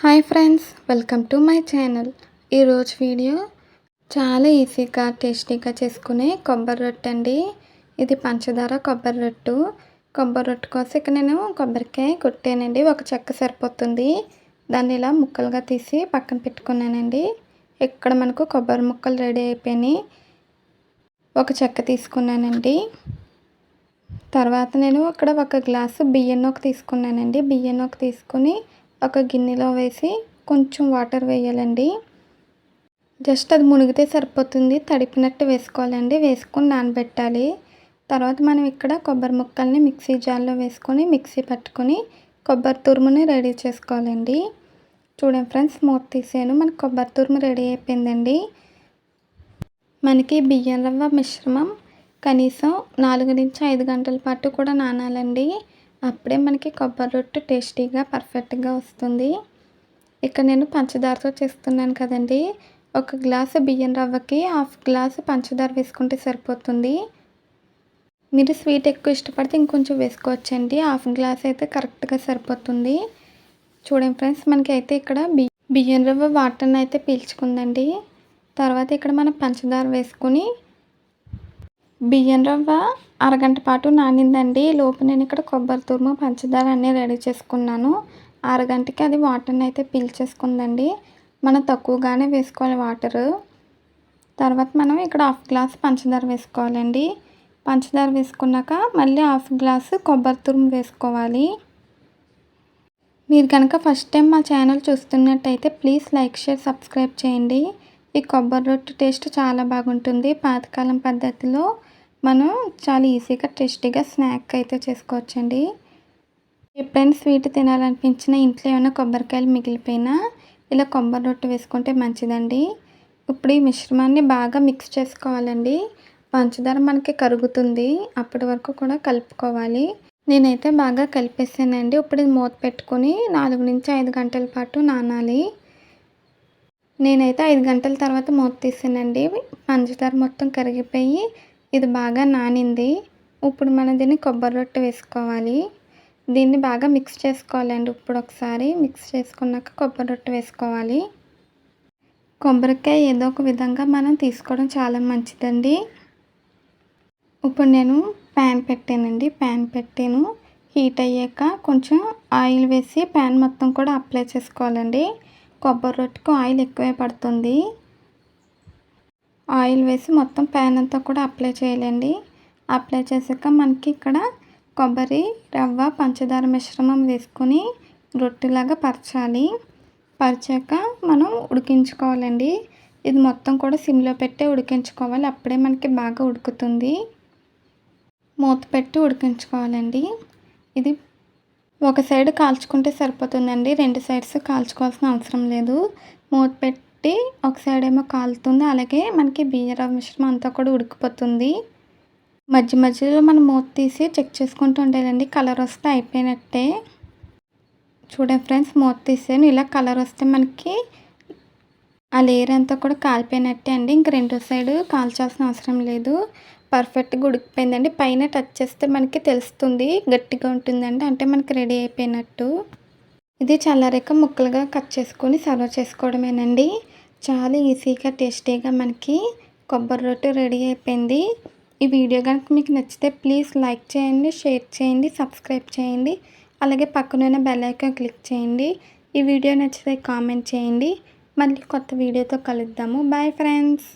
Hi friends welcome to my channel. ఈరోజు video చాలా ఈజీగా టేస్టీగా చేసుకునే కొబ్బరి రొట్టె అండి. ఇది పంచదార కొబ్బరి రొట్టు. కొబ్బరి రొట్టు కోసం ఇక్కడ నేను కొబ్బరికాయ కొట్టానండి. ఒక చెక్క సరిపోతుంది. దాన్ని ఇలా ముక్కలుగా తీసి పక్కన పెట్టుకున్నానండి. ఇక్కడ మనకు కొబ్బరి ముక్కలు రెడీ అయిపోయినాయి. ఒక చెక్క తీసుకున్నానండి. తర్వాత నేను ఇక్కడ ఒక గ్లాసు బియ్యం నూక తీసుకున్నానండి. బియ్యం నూక తీసుకుని ఒక గిన్నెలో వేసి కొంచెం వాటర్ వేయాలండి. జస్ట్ అది మునిగితే సరిపోతుంది. తడిపినట్టు వేసుకోవాలండి. వేసుకొని నానబెట్టాలి. తర్వాత మనం ఇక్కడ కొబ్బరి ముక్కల్ని మిక్సీ జార్లో వేసుకొని మిక్సీ పట్టుకొని కొబ్బరి తురుముని రెడీ చేసుకోవాలండి. చూడండి ఫ్రెండ్స్ మూత తీసాను మనకి కొబ్బరి తురుము రెడీ అయిపోయిందండి. మనకి బియ్యం రవ్వ మిశ్రమం కనీసం నాలుగు నుంచి ఐదు గంటల పాటు కూడా నానాలండి. అప్పుడే మనకి కొబ్బరి రొట్టె టేస్టీగా పర్ఫెక్ట్గా వస్తుంది. ఇక్కడ నేను పంచదారతో చేస్తున్నాను కదండి. ఒక గ్లాసు బియ్యం రవ్వకి హాఫ్ గ్లాసు పంచదార వేసుకుంటే సరిపోతుంది. మీరు స్వీట్ ఎక్కువ ఇష్టపడితే ఇంకొంచెం వేసుకోవచ్చండి. హాఫ్ గ్లాస్ అయితే కరెక్ట్గా సరిపోతుంది. చూడండి ఫ్రెండ్స్ మనకి అయితే ఇక్కడ బియ్యం రవ్వ వాటర్ని అయితే పీల్చుకుందండి. తర్వాత ఇక్కడ మనం పంచదార వేసుకొని బియ్యం రవ్వ అరగంట పాటు నానిందండి. లోపు నేను ఇక్కడ కొబ్బరి తురుము పంచదార అన్నీ రెడీ చేసుకున్నాను. అరగంటకి అది వాటర్ని అయితే పీల్చేసుకుందండి. మనం తక్కువగానే వేసుకోవాలి వాటరు. తర్వాత మనం ఇక్కడ హాఫ్ గ్లాస్ పంచదార వేసుకోవాలండి. పంచదార వేసుకున్నాక మళ్ళీ హాఫ్ గ్లాస్ కొబ్బరి తురుము వేసుకోవాలి. మీరు కనుక ఫస్ట్ టైం మా ఛానల్ చూస్తున్నట్టయితే ప్లీజ్ లైక్ షేర్ సబ్స్క్రైబ్ చేయండి. ఈ కొబ్బరి రొట్టె టేస్ట్ చాలా బాగుంటుంది. పాతకాలం పద్ధతిలో మనం చాలా ఈజీగా టేస్టీగా స్నాక్ అయితే చేసుకోవచ్చండి. ఎప్పుడైనా స్వీట్ తినాలనిపించిన ఇంట్లో ఏమైనా కొబ్బరికాయలు మిగిలిపోయినా ఇలా కొబ్బరి రొట్టె వేసుకుంటే మంచిదండి. ఇప్పుడు ఈ మిశ్రమాన్ని బాగా మిక్స్ చేసుకోవాలండి. పంచదార మనకి కరుగుతుంది. అప్పటి వరకు కూడా కలుపుకోవాలి. నేనైతే బాగా కలిపేసానండి. ఇప్పుడు ఇది మూత పెట్టుకొని నాలుగు నుంచి ఐదు గంటల పాటు నానాలి. నేనైతే ఐదు గంటల తర్వాత మూత తీసానండి. పంచదార మొత్తం కరిగిపోయి ఇది బాగా నానింది. ఇప్పుడు మనం దీన్ని కొబ్బరి రొట్టె వేసుకోవాలి. దీన్ని బాగా మిక్స్ చేసుకోవాలండి ఇప్పుడు ఒకసారి. మిక్స్ చేసుకున్నాక కొబ్బరి రొట్టె వేసుకోవాలి. కొబ్బరికాయ ఏదో ఒక విధంగా మనం తీసుకోవడం చాలా మంచిదండి. ఇప్పుడు నేను ప్యాన్ పెట్టానండి. ప్యాన్ పెట్టాను. హీట్ అయ్యాక కొంచెం ఆయిల్ వేసి ప్యాన్ మొత్తం కూడా అప్లై చేసుకోవాలండి. కొబ్బరి రొట్టెకు ఆయిల్ ఎక్కువే పడుతుంది. ఆయిల్ వేసి మొత్తం ప్యాన్ అంతా కూడా అప్లై చేయాలండి. అప్లై చేసాక మనకి ఇక్కడ కొబ్బరి రవ్వ పంచదార మిశ్రమం వేసుకొని రొట్టెలాగా పరచాలి. పరిచాక మనం ఉడికించుకోవాలండి. ఇది మొత్తం కూడా సిమ్లో పెట్టి ఉడికించుకోవాలి. అప్పుడే మనకి బాగా ఉడుకుతుంది. మూత పెట్టి ఉడికించుకోవాలండి. ఇది ఒక సైడ్ కాల్చుకుంటే సరిపోతుందండి. రెండు సైడ్స్ కాల్చుకోవాల్సిన అవసరం లేదు. మూత పెట్టి ఒక సైడ్ ఏమో కాలుతుంది. అలాగే మనకి బియ్యరవ్వ మిశ్రమం అంతా కూడా ఉడికిపోతుంది. మధ్య మధ్యలో మనం మూత తీసి చెక్ చేసుకుంటూ ఉండాలండి. కలర్ వస్తే అయిపోయినట్టే. చూడండి ఫ్రెండ్స్ మూత తీసాను. ఇలా కలర్ వస్తే మనకి ఆ లేయర్ అంతా కూడా కాలిపోయినట్టే అండి. ఇంక రెండో సైడ్ కాల్చాల్సిన అవసరం లేదు. పర్ఫెక్ట్గా ఉడికిపోయిందండి పైన టచ్ చేస్తే మనకి తెలుస్తుంది. గట్టిగా ఉంటుందండి. అంటే మనకి రెడీ అయిపోయినట్టు. ఇది చల్లారాక ముక్కలుగా కట్ చేసుకొని సర్వ్ చేసుకోవడమేనండి. చాలా ఈజీగా టేస్టీగా మనకి కొబ్బరి రొట్టె రెడీ అయిపోయింది. ఈ వీడియో కనుక మీకు నచ్చితే ప్లీజ్ లైక్ చేయండి షేర్ చేయండి సబ్స్క్రైబ్ చేయండి. అలాగే పక్కనున్న బెల్ ఐకాన్ క్లిక్ చేయండి. ఈ వీడియో నచ్చితే కామెంట్ చేయండి. మళ్ళీ కొత్త వీడియోతో కలుద్దాము. Bye friends.